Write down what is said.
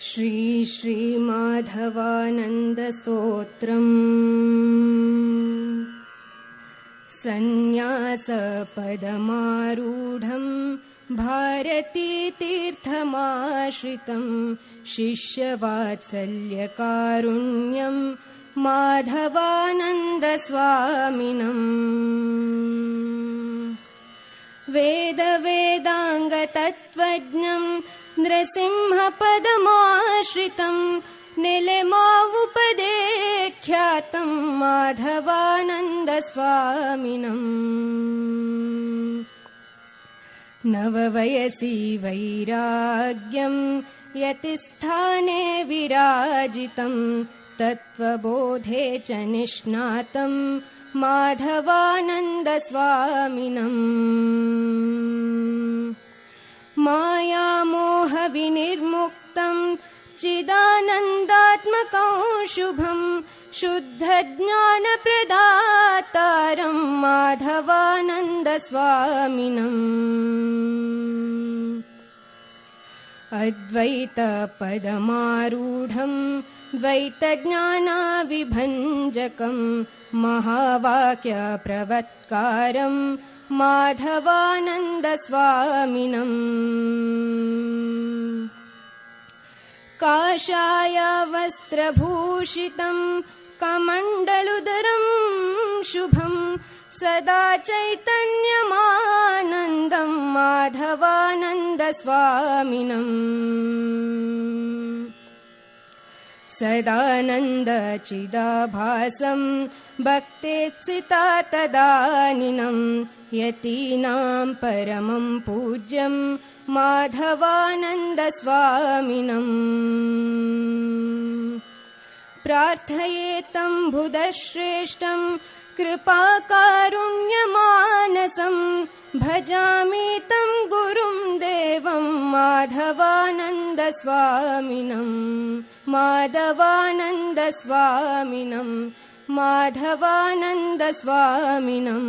श्री श्रीमाधवानन्दस्तोत्रम् सन्न्यासपदमारूढम् भारतीतीर्थमाश्रितम् शिष्यवात्सल्यकारुण्यम् माधवानन्दस्वामिनम् वेदवेदाङ्गतत्त्वज्ञम् नृसिंहपदमाश्रितम् निलिमावुपदेख्यातम् माधवानन्दस्वामिनम् नववयसि वैराग्यम् यतिस्थाने विराजितम् तत्त्वबोधे च निष्णातम् माधवानन्दस्वामिनम् चिदानन्दात्मकं शुभम् शुद्धज्ञानप्रदातारम् माधवानन्दस्वामिनम्। अद्वैतपदमारूढम् द्वैतज्ञानाविभञ्जकम् महावाक्यप्रवत्कारम् माधवानन्दस्वामिनम् काषाय वस्त्रभूषितम् कमण्डलुदरम् शुभम् सदा चैतन्यमानन्दम् माधवानन्दस्वामिनम् सदानन्दचिदाभासम् भक्तेप्सिता तदानिनम् यतीनाम् परमम् पूज्यम् माधवानन्दस्वामिनम् प्रार्थयेतम् बुधश्रेष्ठम् कृपाकारुण्यमानसम् भजामि तम् गुरुम् देवम् माधवानन्दस्वामिनम् माधवानन्दस्वामिनम् माधवानन्दस्वामिनम्